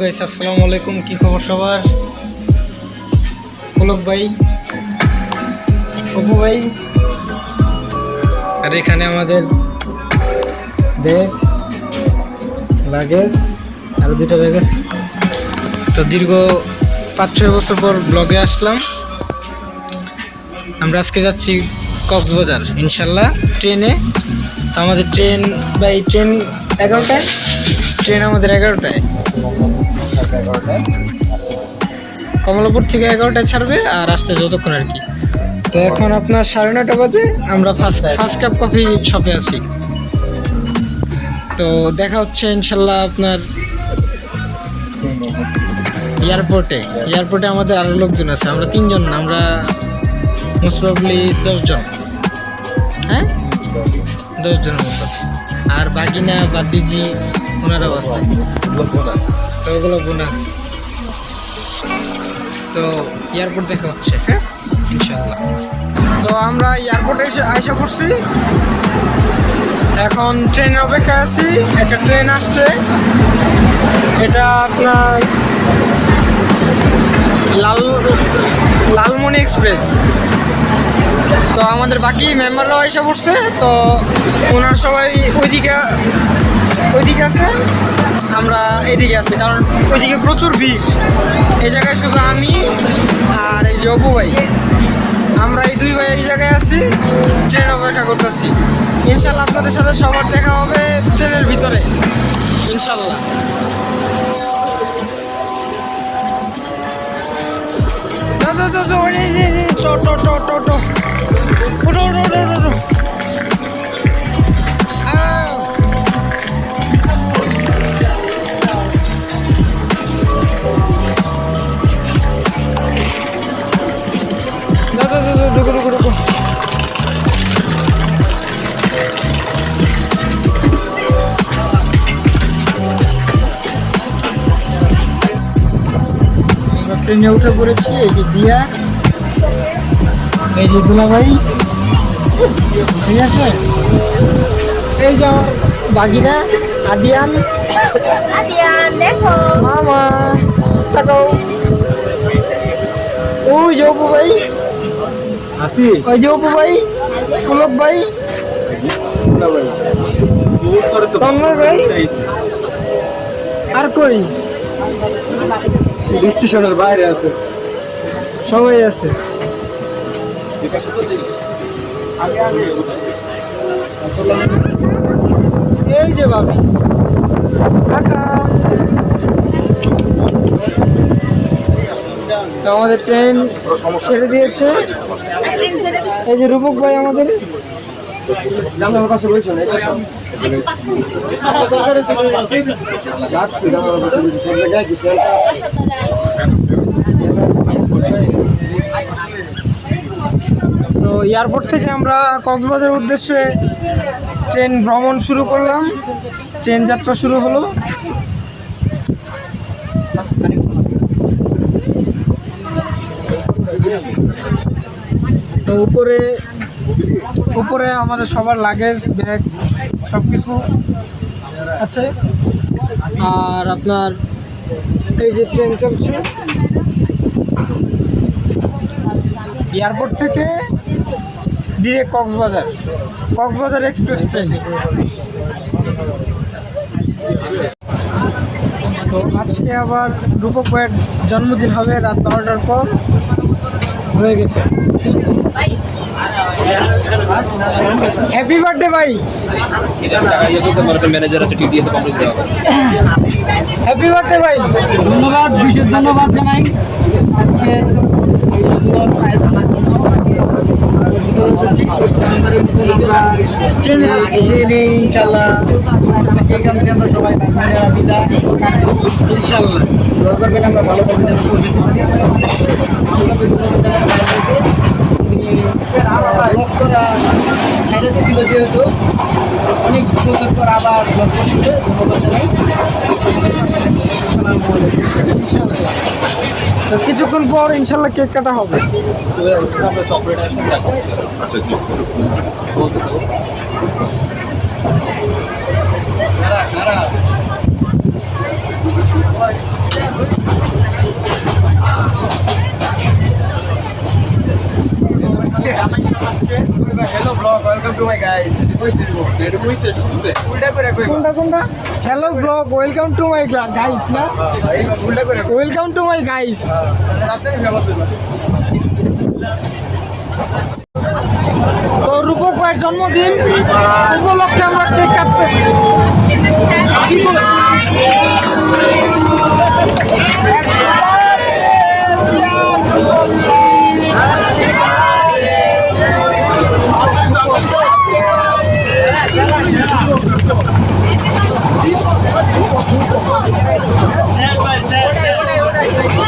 Guys আসসালামু আলাইকুম, কি খবর সবার? পুলক ভাই অপু ভাই, আর এখানে আমাদের ব্যাগ লাগেজ আর দুটো ব্যাগ আছে। তো দীর্ঘ পাঁচ ছয় বছর পর ব্লগে আসলাম। আমরা আজকে যাচ্ছি কক্সবাজার, ইনশাল্লাহ, ট্রেনে। তো আমাদের ট্রেন বাই ট্রেন এগারোটায়? ট্রেন আমাদের এগারোটায়। কমলাপুর থেকে এগারোটায় ছাড়বে আর আসতে যতক্ষণ আর কি। তো এখন আপনার সাড়ে নটা বাজে, আমরা ফার্স্ট ফার্স্ট কাপ কফি শপে আছি। তো দেখা হচ্ছে ইনশাল্লাহ আপনার এয়ারপোর্টে এয়ারপোর্টে আমাদের আরও লোকজন আছে, আমরা তিনজন না, আমরা মোস্ট প্রবলি দশজন। হ্যাঁ? দশজনের মতো। আর বাগিনা বাদিজি ওনারাও আছে তো ওগুলো বোনাস তো এয়ারপোর্ট দেখা হচ্ছে হ্যাঁ? ইনশাল্লাহ তো আমরা এয়ারপোর্টে এসে আইসা পড়ছি। এখন ট্রেনের অপেক্ষায় আছি। একটা ট্রেন আসছে। এটা আপনার লাল লালমনি এক্সপ্রেস তো আমাদের বাকি মেম্বাররাও এসে পড়ছে। তো ওনার সবাই ওইদিকে ওইদিকে আছে আমরা এদিকে আছি কারণ ওইদিকে প্রচুর ভিড়। এই জায়গায় শুধু আমি আর এই যে অপু ভাই। আমরা এই দুই ভাই এই জায়গায় আছি ট্রেন অপেক্ষা করতেছি। ইনশাল্লাহ আপনাদের সাথে সবার দেখা হবে ট্রেনের ভিতরে। ইনশাল্লাহ। টো, টো, টো, টো, টো। ট্রেনে উঠে পড়েছি এই যে দিয়া এই যে দুলাভাই। ঠিক আছে? এই যে আমার বাগিনা আদিয়ান। Adian, দেখো। মামা তাকাও ওই যে অপু ভাই। আসি? ওই যে অপু ভাই পুলক ভাই। তন্ময় ভাই। আর কই? স্টেশনের বাইরে আছে। সবাই আছে। এই যে বাবা তো আমাদের ট্রেন ছেড়ে দিয়েছে। এই যে রূপক ভাই আমাদের পাশে বসে? তো এয়ারপোর্ট থেকে আমরা কক্সবাজার উদ্দেশ্যে ট্রেন ভ্রমণ শুরু করলাম ট্রেন যাত্রা শুরু হলো তো উপরে উপরে আমাদের সবার লাগেজ ব্যাগ সব কিছু আছে। আর আপনার এই যে ট্রেন চলছে এয়ারপোর্ট থেকে direct Cox's Bazar Cox's Bazar express train তো আজকে আবার রূপক জন্মদিন হবে, রাত বারোটার পর হয়ে গেছে। হ্যাপি বার্থডে ভাই ম্যানেজার আছে টিটিএস কমপ্লিট দেওয়া হ্যাপি বার্থডে ভাই ধন্যবাদ বিশেষ ধন্যবাদ জানাই। আজকে সুন্দর আয়োজন ট্রেনে যাচ্ছি ট্রেনে ইনশাল্লাহ এখান থেকে আমরা সবাই ইনশাল্লাহ আমরা ভালো করবেন ব্লগ করা ছিল যেহেতু অনেক বছর পর আবার ব্লগ করতেছে ধন্যবাদ জানাই। তো কিছুক্ষণ পর ইনশাল্লাহ কেক কাটা হবে। চকলেট আসলে আচ্ছা hello blog welcome to my guys না ওয়েলকাম টু মাই গাইস তো রূপক জন্মদিন উপলক্ষে Step by step.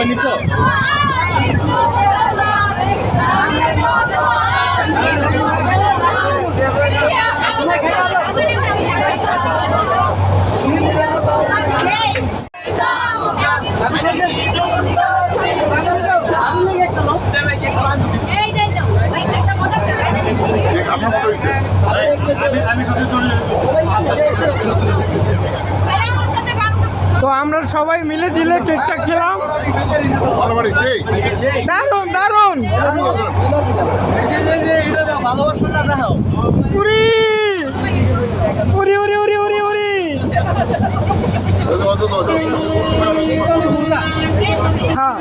লইছে সবাই নিছো সবাই মিলে জিলে কেকটা খেলাম। দারুণ দারুণ উরি উরি উরি উরি উরি উরি। হ্যাঁ।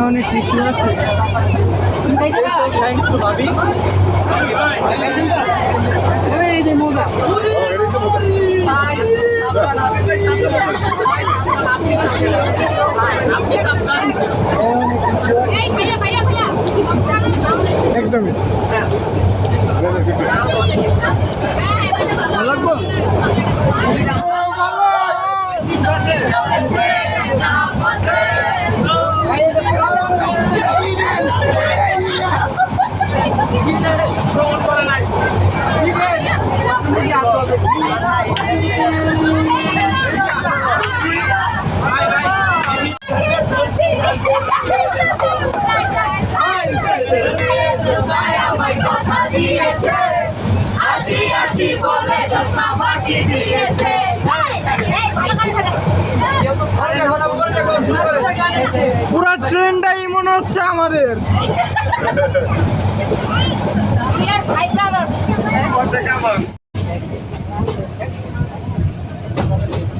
অনেক খুশি আছে। একদমই। আসি ট্রেনটাই মনে হচ্ছে আমাদের।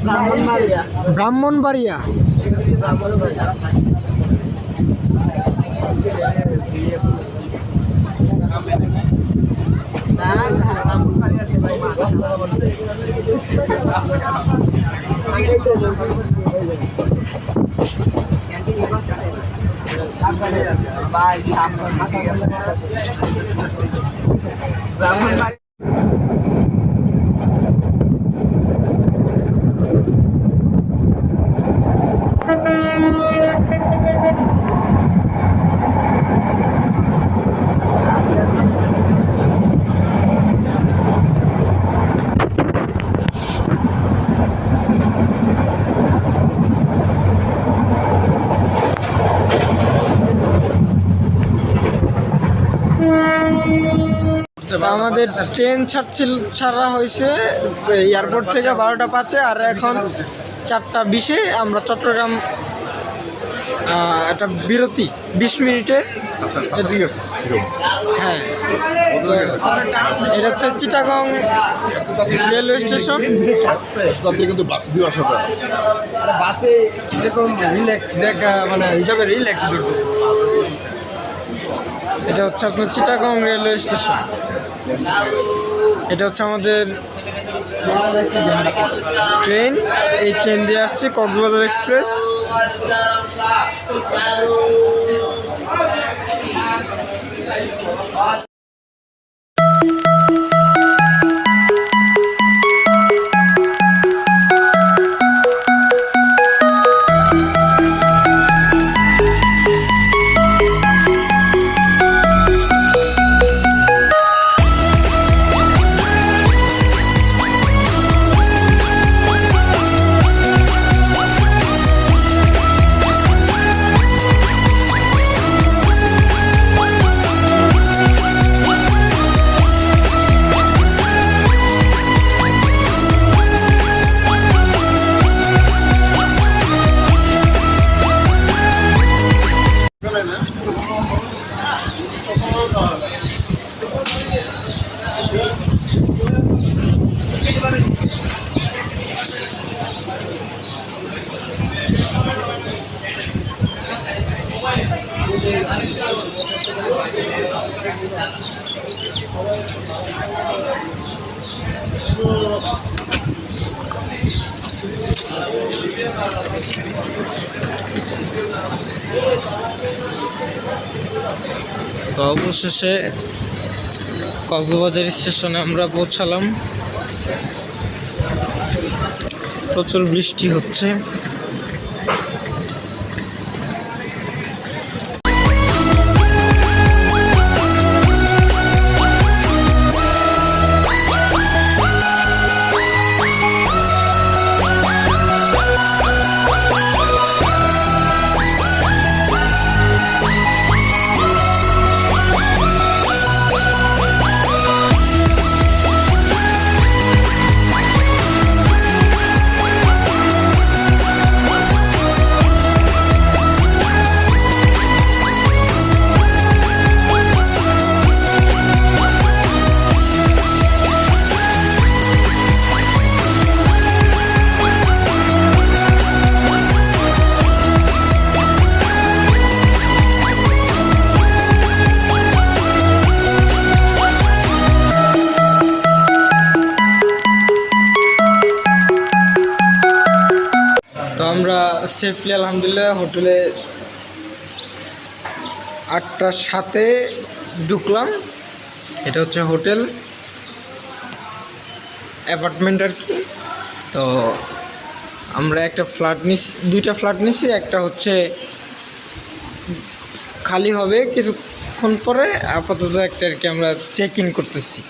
ব্রাহ্মণবাড়িয়া ব্রাহ্মণবাড়িয়া। ভাই সামনে আমাদের ট্রেন ছাড়ছিল ছাড়া হয়েছে এয়ারপোর্ট থেকে বারোটা পাঁচে আর এখন চারটা বিশে আমরা চট্টগ্রাম একটা বিরতি বিশ মিনিটের। হ্যাঁ। এটা হচ্ছে চিটাগং রেলওয়ে স্টেশন। কিন্তু বাস দিয়ে আসা যায়। বাসে এরকম রিল্যাক্স দেখ মানে হিসাবে রিল্যাক্স এটা হচ্ছে আপনার চিটাগং রেলওয়ে স্টেশন। এটা হচ্ছে আমাদের ট্রেন। এই ট্রেন দিয়ে আসছে কক্সবাজার এক্সপ্রেস। তো অবশেষে কক্সবাজার স্টেশনে আমরা পৌঁছালাম। প্রচুর বৃষ্টি হচ্ছে। সেফলি আলহামদুলিল্লাহ, হোটেলে আটটার সাথে ঢুকলাম। এটা হচ্ছে হোটেল। অ্যাপার্টমেন্ট আর কি। তো আমরা একটা ফ্ল্যাট নিছি দুইটা ফ্ল্যাট নিছি, একটা হচ্ছে খালি হবে কিছুক্ষণ পরে, আপাতত একটা আর কি আমরা চেক ইন করতেছি।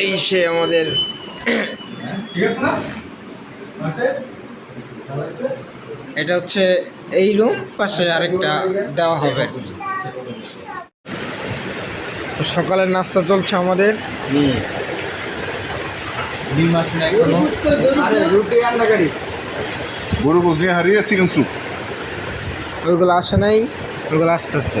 এই সে আমাদের এটা হচ্ছে এই রুম পাশে আরেকটা দেওয়া হবে। সকালের নাস্তা চলছে আমাদের। গরু বসে হারিয়ে চিকেন স্যুপ। ওইগুলো আসে নাই। ওইগুলো আসতেছে।